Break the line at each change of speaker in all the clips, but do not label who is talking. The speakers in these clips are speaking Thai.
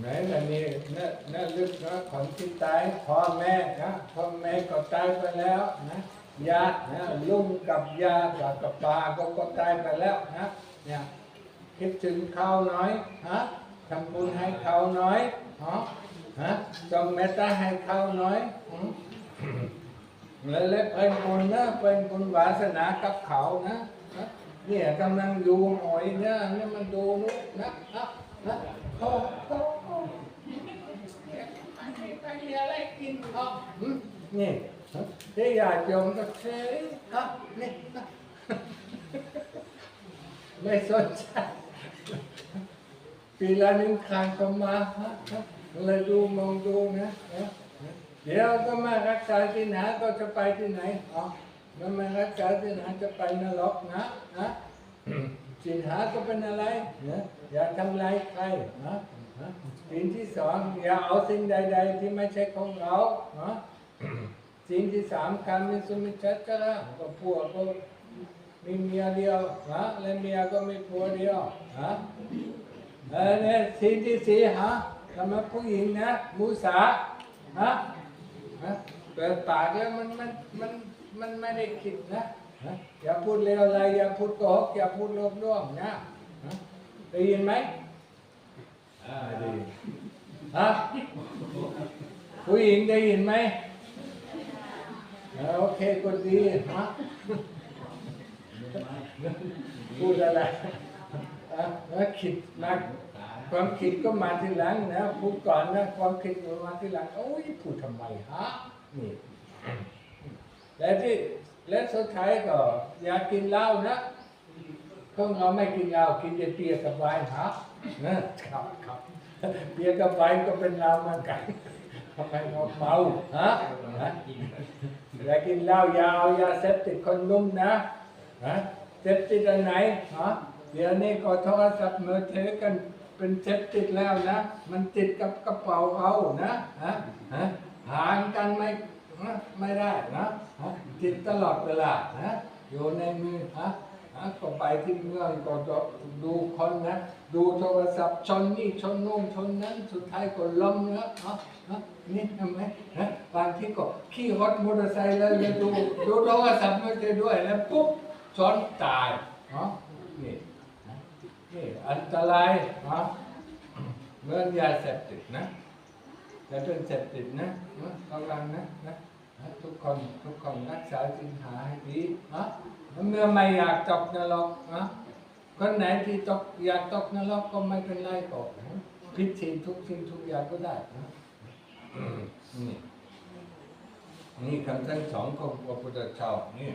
ไหนแต่นี่นั่นนั่นลึกนะคนที่ตายพ่อแม่นะพ่อแม่ก็ตายไปแล้วนะญาตินะลุงกับยากับกับปาก็ก็ตายไปแล้วนะเนี่ยคิดถึงเขาน่อยฮะทำบุญให้เขาน่อยฮะฮะจงเมตตาให้เขาน่อยแล้วเล็กเป็นบุญนะเป็นบุญวาสนากับเขานะนะเนี่ยกำลังดูหอยเนี่ยนี่มันดูนู้นนะนะนะขาเขาเขา ไม่มีอะไรกินเขาอืมนี่ที่อยากจมก็เฉยครับนี่ไม่สนใจปีละหนึ่งครั้งก็มาฮะเลยดูมองดูนะนะเดี๋ยวก็มารักษาที่ไหนก็จะไปที่ไหนอ๋อแล้วมารักษาที่ไหนจะไปนรกนะนะสินหาก็เป็นอะไรนะอย่าทำลายใครนะนะ สิ่งที่สองอย่าเอาสิ่งใด ๆ ที่ไม่ใช่ของเรานะสิ่งที่สามการมีสมิชัจระก็พวกก็มีเมียเดียวนะและเมียก็มีผัวเดียวนะเออเนี่ยสิ่งที่สี่ฮะสำหรับผู้หญิงนะมุสาฮะฮะเปิดปากแล้วมันมันมันมันไม่ได้คิดนะอย่าพูดเลวอะไรอย่าพูดโกหกอย่าพูดโลภล่วงนะได้ยินไหม อ่าด้ยินฮะผู้หญิงได้ยินไหมโอเคก็ดีฮะพูดอะไรอะแล้วคิดมากความคิดก็มาทีหลังนะพูดก่อนนะความคิดมันมาทีหลังโอ้ยพูดทำไมฮะนี่และที่และสุดท้ายก็ อยากกินเหล้านะพวกเราไม่กินเหล้ากินแต่เบียร์กับไวน์ฮะ นะครับครับเบียร์กับไวน์ก็เป็นเหล้าเหมือนกันทำไมเราเมาฮะฮะอยากกินเหล้าอยาเอายาเสพติดคนนุ่มนะฮะเสพติดอันไหนฮะเดี๋ยวนี้ก็โทรศัพท์มือถือกันเป็นเซ็ตติดแล้วนะ มันติดกับกระเป๋าเอานะฮะฮะห่างกันไม่ไม่ได้นะฮะติดตลอดเวลานะอยู่ในมือฮะ ก็ไปที่เมืองก็ดูคนนะ ดูโทรศัพท์ชนนี่ชนนู่นชนนั้น สุดท้ายก็ล้มนะฮะฮะนี่ทำไมฮะบางทีก็ขี่รถมอเตอร์ไซค์แล้วจะดูดูโทรศัพท์มือถือด้วยแล้วปุ๊บชนตายเนาะนี่นี่อันตรายนะเมื่อยาเสพติดนะแต่เป็นเสพติดนะนะระวังนะนะทุกคนทุกคนรักษาสินหาให้ดีเนาะ เมื่อไม่อยากตกนรกนะคนไหนที่ตกอยากตกนรกก็ไม่เป็นไรก็นะพิธีทุกสิ่งทุกอย่างก็ได้นะนี่นี่คำสั่งสอนของพระพุทธเจ้านี่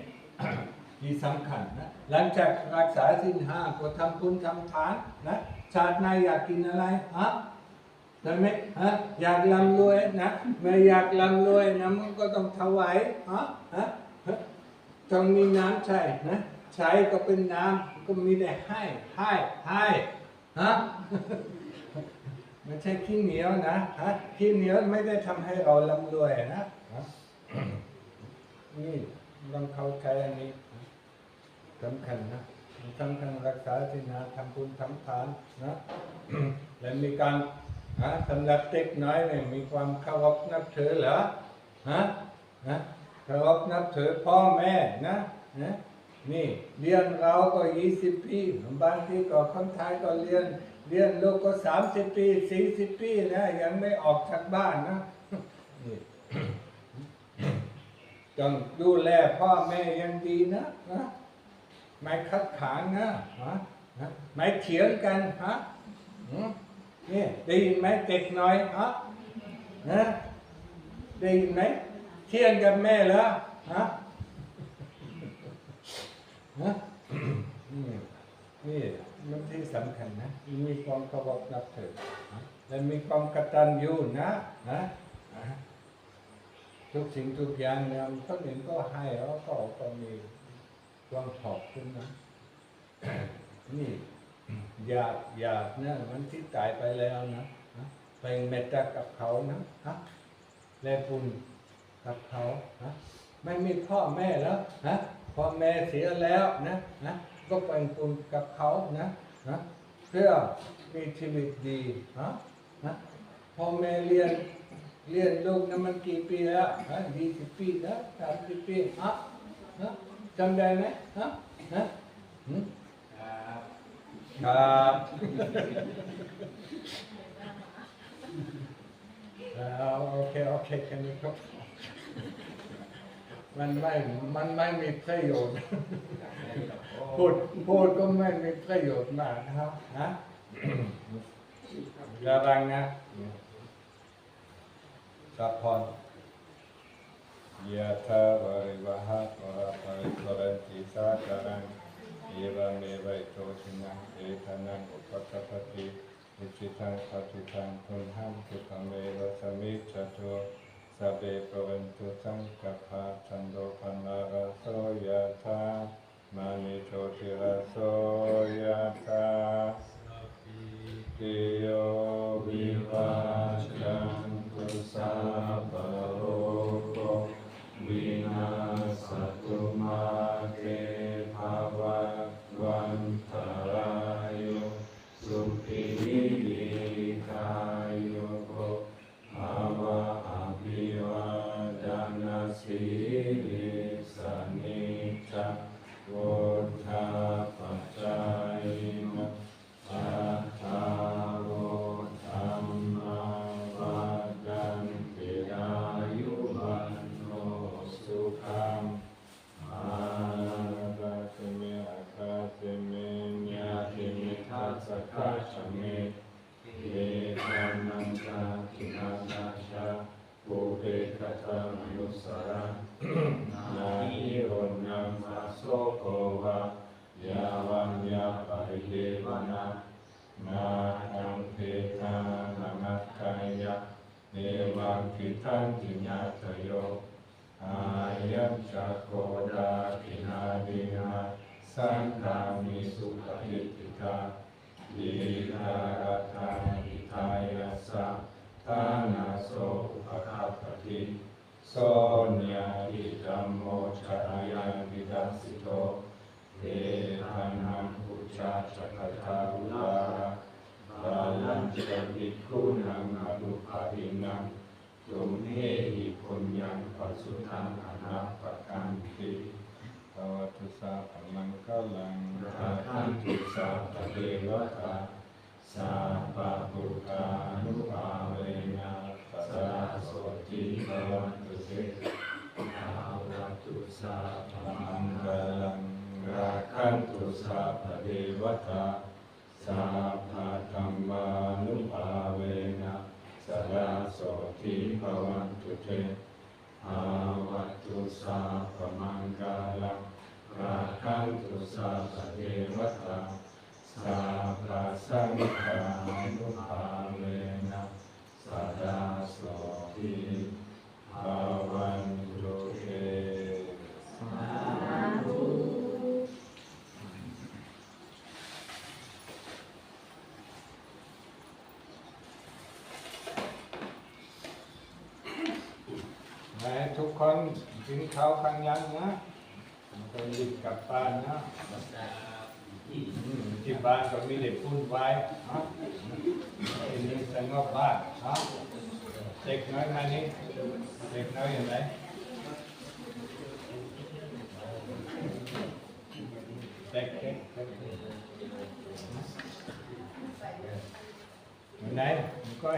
ที่สำคัญนะหลังจากรักษาสินห้าก็ทำบุญทำทานนะชาติในอยากกินอะไรฮะใช่ไหมฮะอยากร่ำรวยนะไม่อยากร่ำรวยนะมันก็ต้องถวายฮะฮะ ต้องมีน้ำใช่นะใช้ก็เป็นน้ำก็มีแต่ให้ให้ให้ฮะไม่ใช่ขี้เหนียวนะฮะขี้เหนียวไม่ได้ทำให้เราร่ำรวยนะนี่ต้องเข้าใจอันนี้สำคัญนะสำคัญรักษาสินาทำบุญทำทานนะและมีการฮะสำหรับเด็กน้อยเนี่ยมีความเคารพนับถือเหรอฮะฮะ เคารพนับถือพ่อแม่นะนะนี่เรียนเราก็ยี่สิบปีบางทีก็คนไทยก็เรียน เรียนลูกก็สามสิบปีสี่สิบปีนะยังไม่ออกจากบ้านนะนี่ต้องดูแลพ่อแม่ยังดีนะนะไม่คัดขานนะฮะไม่เถียงกันฮะนี่ได้ยินไหมเด็กน้อยฮะนะได้ยินไหม เที่ยงกับแม่เหรอฮะฮะนี่นี่มันที่สำคัญนะมีความเคารพนับถือและมีความกตัญญูนะนะนะทุกสิ่งทุกอย่างเนี่ยคนอื่นก็ให้แล้วก็ก็มีความขอบคุณนะนี่อยากอยากเนะมันที่ตายไปแล้วนะไปเมตตากับเขานะฮะแลบุญ กับเขาฮะไม่มีพ่อแม่แล้วฮะพ่อแม่เสียแล้วนะนะก็ไปบุญกับเขานะนะเพื่อมีชีวิตดีฮะนะพ่อแม่เรียนเรียนลูกนั้นมันกี่ปีแล้วฮะยี่สิบปีแล้วสามสิบปีฮะฮะจำได้ไหมฮะฮะหืม
ครับ
โอเคโอเคแค่นี้ครับมันไม่ มันไม่มีประโยชน์ พูดพูดก็ไม่มีประโยชน์มากนะครับฮะอย่ารังนะ
สัพพอนยะถาวาริวหาปะระปะริปุเรนติสาจารังเอวเมวะอิโตชินังเอทานังอุปกปปติ อิจิตังปฏิตังพุนหังสุขเมวะสมิจจตุสเพปะเวนตุสังกัปปะชันโดปนาราโสยะถามานิโชติราโสยะถาติโยวิวัชชันตุสัพพะโรโควินาศตุมาเตภวัตวันตา เนวังคิทันติญาตโยอายัญจักโกดาคินาดินาสังฆามิสุขหิติกาดีนารัตาอิทายาสสะทานาโสอุปคัปปติโสญญาอิธัมโมชรยังวิดัสสิโตเอตันังอุจจาจักตาอุลาาลังเจวิคุนังอนุภาวินังตุมเฮหิปุญญังปัสสุทังอนาปกันติภวตุสาพลังกลังราคันตุสาปเทวตาสาปะปุตานุภาเวนะสาโสติภวันตุเตภาวะตุสาพมังกลังราคันตุสาพเทวตาสา มานุภาเวนะสระโสติภวันตุเตภาวะตุสาพมังกลังราคันตุสาพเทวตาสาพาสังฆานุภาเวนะสระโสติภาวันตุเต
แหม ทุกคนกินข้าวกันยังนะมันก็รีบกลับบ้านนะที่บ้านก็มีเด็กพูดไว้นะทีนี้สงบบ้านนะเด็กน้อยมานี่เด็กน้อยอย่างไรเด็กเด็กไหนมันก็